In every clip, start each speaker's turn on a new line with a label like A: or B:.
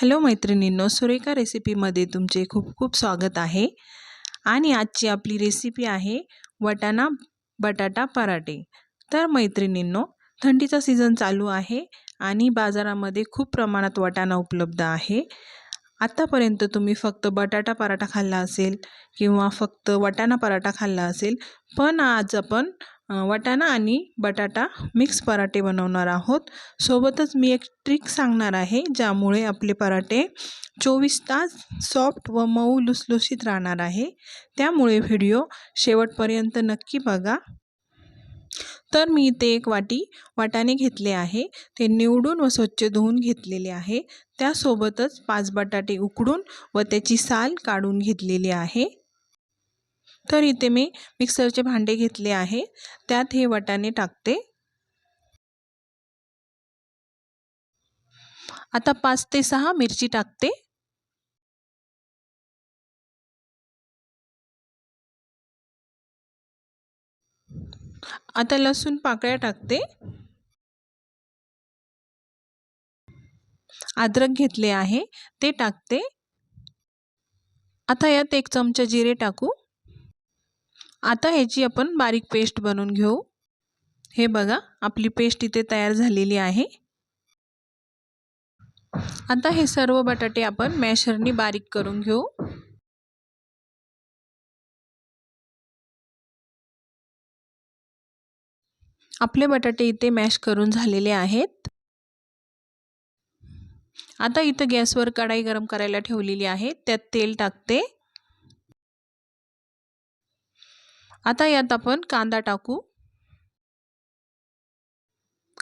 A: Hello मैत्रिणींनो सुरेखा रेसिपीमध्ये तुमचे खूप खूप स्वागत आहे. आणि आजची आपली रेसिपी आहे वटाणा बटाटा पराठे. तर मैत्रिणींनो थंडीचा सीझन चालू आहे आणि बाजारामध्ये खूप प्रमाणात वटाणा उपलब्ध आहे. आत्तापर्यंत तुम्ही फक्त बटाटा पराठा खाल्ला असेल किंवा फक्त वटाणा पराठा खाल्ला असेल पण आज आपण वाटाणा आणि बटाटा मिक्स पराठे बनवणार आहोत. सोबतच मी एक ट्रिक सांगणार आहे ज्यामुळे आपले पराठे चोवीस तास सॉफ्ट व मऊ लुसलुशीत राहणार आहे. त्यामुळे व्हिडिओ शेवटपर्यंत नक्की बघा. तर मी इथे एक वाटी वाटाणे घेतले आहे. ते निवडून व स्वच्छ धुवून घेतलेले आहे. त्यासोबतच पाच बटाटे उकडून व त्याची साल काढून घेतलेली आहे. तर इथे मी मिक्सरचे भांडे घेतले आहे. त्यात हे वटाणे टाकते. आता पाच ते सहा मिरची टाकते. आता लसूण पाकळ्या टाकते. अद्रक घेतले आहे. ते टाकते. आता यात एक चमचा जिरे टाकू. आता ह्याची आपण बारीक पेस्ट बनवून घेऊ. हे बघा आपली पेस्ट इथे तयार झालेली आहे. आता हे सर्व बटाटे आपण मॅशरनी बारीक करून घेऊ. आपले बटाटे इथे मॅश करून झालेले आहेत. आता इथं गॅसवर कढाई गरम करायला ठेवलेली आहे. त्यात तेल टाकते. आता यात आपण कांदा टाकू.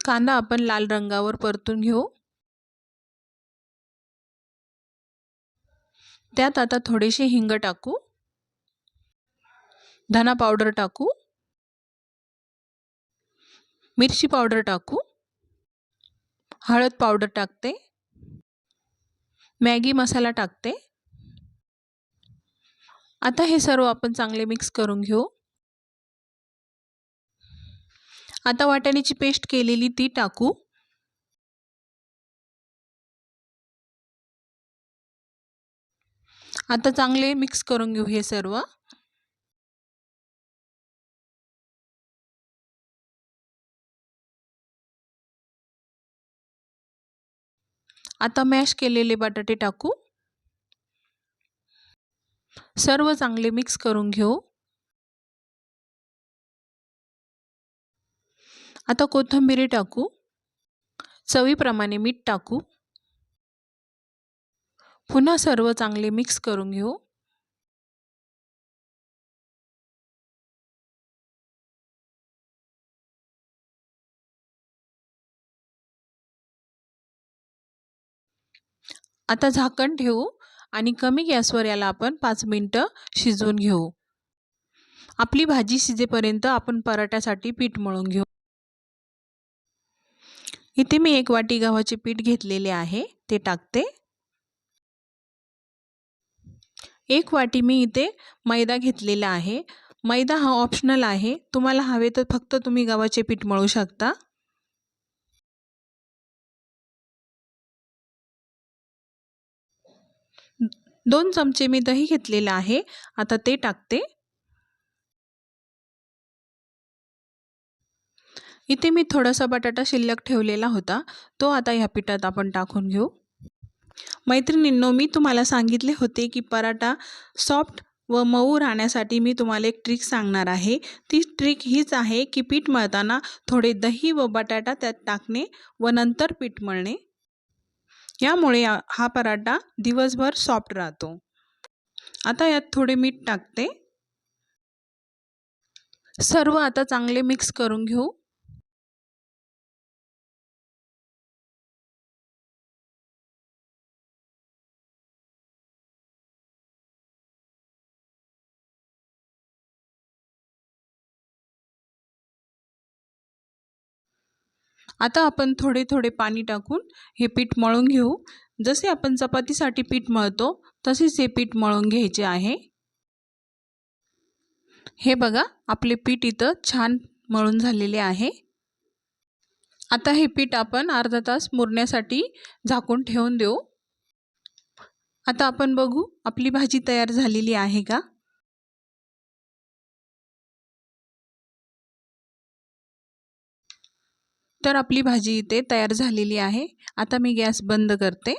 A: कांदा आपण लाल रंगावर परतून घेऊ. त्यात आता थोडेसे हिंग टाकू. धना पावडर टाकू. मिरची पावडर टाकू. हळद पावडर टाकते. मॅगी मसाला टाकते. आता हे सर्व आपण चांगले मिक्स करून घेऊ. आता वाटाण्याची पेस्ट केलेली ती टाकू. आता चांगले मिक्स करून घेऊ हे सर्व. आता मॅश केलेले बटाटे टाकू. सर्व चांगले मिक्स करून घेऊ. आता कोथिंबिरी टाकू. चवीप्रमाणे मीठ टाकू. पुन्हा सर्व चांगले मिक्स करून घेऊ. आता झाकण ठेवू आणि कमी गॅसवर याला आपण पाच मिनटं शिजवून घेऊ. आपली भाजी शिजेपर्यंत आपण पराठ्यासाठी पीठ मळून घेऊ. इथे मी एक वाटी गव्हाचे पीठ घेतलेले आहे ते टाकते. एक वाटी मी इथे मैदा घेतलेला आहे. मैदा हा ऑप्शनल आहे. तुम्हाला हवे तर फक्त तुम्ही गव्हाचे पीठ मळू शकता. दोन चमचे मी दही घेतलेलं आहे. आता ते टाकते. इथे मी थोडासा बटाटा शिल्लक ठेवलेला होता. तो आता ह्या पिठात आपण टाकून घेऊ. मैत्रिणींनो मी तुम्हाला सांगितले होते की पराठा सॉफ्ट व मऊ राहण्यासाठी मी तुम्हाला एक ट्रिक सांगणार आहे. ती ट्रिक हीच आहे की पीठ मळताना थोडे दही व बटाटा त्यात टाकणे व नंतर पीठ मळणे. यामुळे हा पराठा दिवसभर सॉफ्ट राहतो. आता यात थोडे मीठ टाकते. सर्व आता चांगले मिक्स करून घेऊ. आता आपण थोडे थोडे पाणी टाकून हे पीठ मळून घेऊ. जसे आपण चपातीसाठी पीठ मळतो तसेच हे पीठ मळून घ्यायचे आहे. हे बघा आपले पीठ इथं छान मळून झालेले आहे. आता हे पीठ आपण अर्धा तास मुरण्यासाठी झाकून ठेवून देऊ. आता आपण बघू आपली भाजी तयार झालेली आहे का? तर आपली भाजी इथे तयार झालेली आहे. आता मी गॅस बंद करते.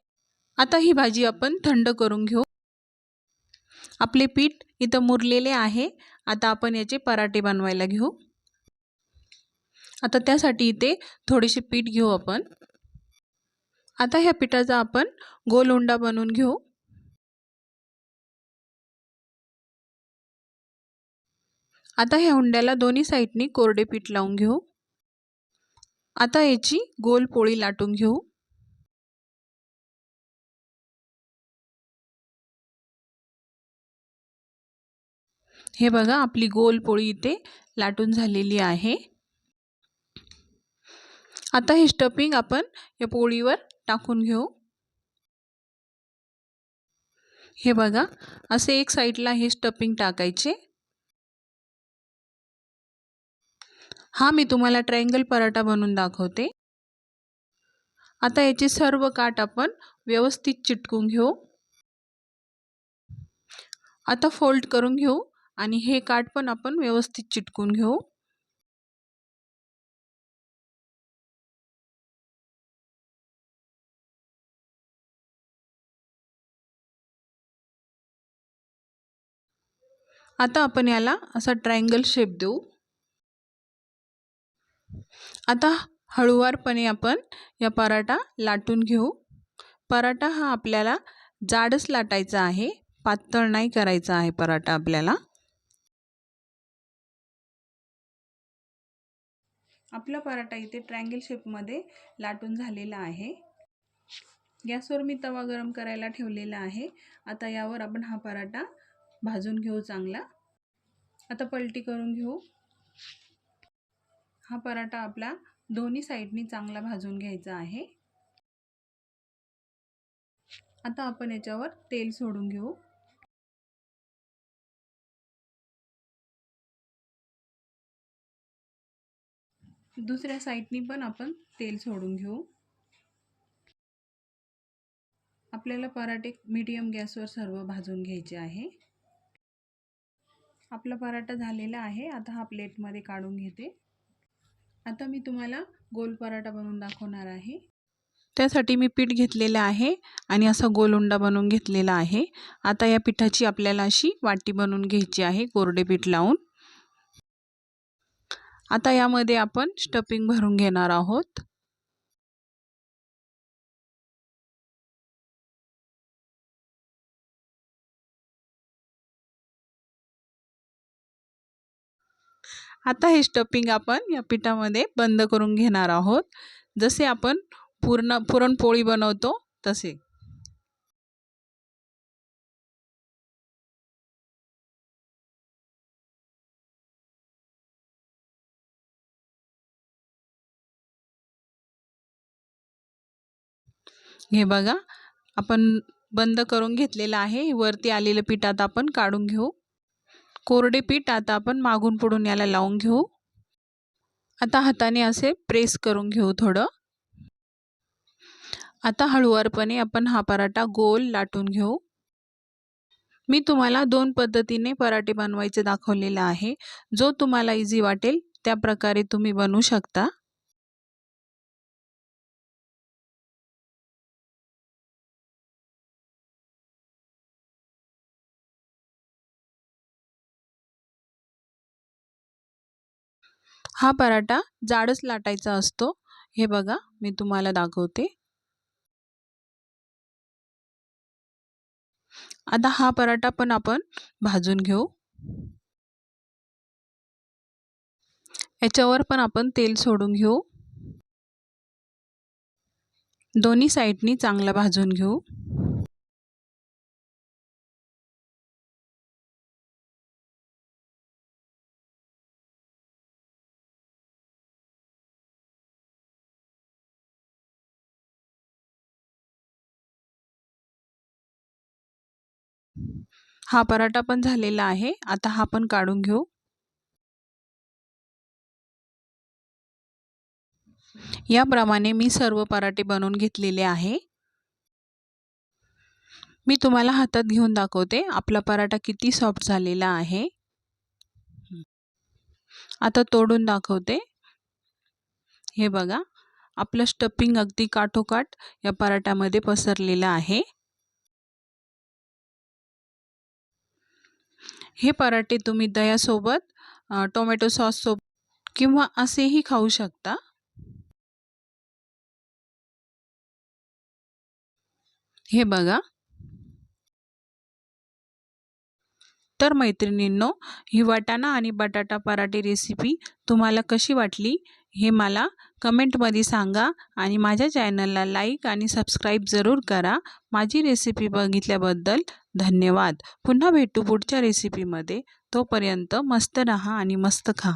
A: आता ही भाजी आपण थंड करून घेऊ. आपले पीठ इथं मुरलेले आहे. आता आपण याचे पराठे बनवायला घेऊ. आता त्यासाठी इथे थोडेसे पीठ घेऊ आपण. आता ह्या पिठाचा आपण गोल उंडा बनवून घेऊ. आता ह्या हुंड्याला दोन्ही साईडनी कोरडे पीठ लावून घेऊ. आता याची गोल पोळी लाटून घेऊ. हे बघा आपली गोल पोळी इथे लाटून झालेली आहे. आता हे स्टपिंग आपण या पोळीवर टाकून घेऊ. हे बघा असे एक साईडला हे स्टपिंग टाकायचे. हा मी तुम्हाला ट्रायंगल पराठा बनवून दाखवते. आता याचे सर्व काठ आपण व्यवस्थित चिटकून घेऊ. आता फोल्ड करून घेऊ आणि हे काठ पण आपण व्यवस्थित चिटकून घेऊ. आता आपण याला असा ट्रायंगल शेप देऊ. आता हळूवारपणे आपण या पराठा लाटून घेऊ. पराठा हा आपल्याला जाडच लाटायचा आहे. पातळ नाही करायचा आहे पराठा आपल्याला. आपला पराठा इथे ट्रँगल शेपमध्ये लाटून झालेला आहे. गॅसवर मी तवा गरम करायला ठेवलेला आहे. आता यावर आपण हा पराठा भाजून घेऊ चांगला. आता पलटी करून घेऊ. हा पराठा आपला दोन्ही साईडनी चांगला भाजून घ्यायचा आहे. आता आपण याच्यावर तेल सोडून घेऊ. दुसऱ्या साईडनी पण आपण तेल सोडून घेऊ. आपल्याला पराठे मीडियम गॅसवर सर्व भाजून घ्यायचे आहे. आपला पराठा झालेला आहे. आता हा प्लेटमध्ये काढून घेते. आता मी तुम्हाला गोल पराठा बनवून दाखवणार आहे. त्यासाठी मी पीठ घेतलेलं आहे आणि असा गोल उंडा बनवून घेतलेला आहे. आता या पिठाची आपल्याला अशी वाटी बनवून घ्यायची आहे कोरडे पीठ लावून. आता यामध्ये आपण स्टफिंग भरून घेणार आहोत. आता हे स्टपिंग आपण या पिठामध्ये बंद करून घेणार आहोत. जसे आपण पूर्ण पुरणपोळी बनवतो तसे. हे बघा आपण बंद करून घेतलेलं आहे. वरती आलेलं पीठ आता आपण काढून घेऊ. कोरडे पीठ आता आपण मागून पुढून याला लावून घेऊ. आता हाताने असे प्रेस करून घेऊ थोडं. आता हळूवारपणे आपण हा पराठा गोल लाटून घेऊ. मी तुम्हाला दोन पद्धतीने पराठे बनवायचे दाखवलेलं आहे. जो तुम्हाला इझी वाटेल त्या प्रकारे तुम्ही बनवू शकता. हा पराठा जाडच लाटायचा असतो. हे बघा मी तुम्हाला दाखवते. आता हा पराठा पण आपण भाजून घेऊ. याच्यावर पण आपण तेल सोडून घेऊ. दोन्ही साईडनी चांगला भाजून घेऊ. हा पराठा पण झालेला आहे. आता हा पण काढून घेऊ. याप्रमाणे मी सर्व पराठे बनवून घेतलेले आहे. मी तुम्हाला हातात घेऊन दाखवते. आपला पराठा किती सॉफ्ट झालेला आहे. आता तोडून दाखवते. हे बघा. आपलं स्टपिंग अगदी काठोकाठ या पराठ्यामध्ये पसरलेलं आहे. हे पराठे तुम्ही दह्यासोबत टोमॅटो सॉससोबत किंवा असेही खाऊ शकता. हे बघा. तर मैत्रिणींनो ही वाटाणा आणि बटाटा पराठे रेसिपी तुम्हाला कशी वाटली? हे मला कमेंटमध्ये सांगा आणि माझ्या चॅनलला लाईक आणि सबस्क्राईब जरूर करा. माझी रेसिपी बघितल्याबद्दल धन्यवाद. पुन्हा भेटू पुढच्या रेसिपीमध्ये. तोपर्यंत मस्त रहा आणि मस्त खा.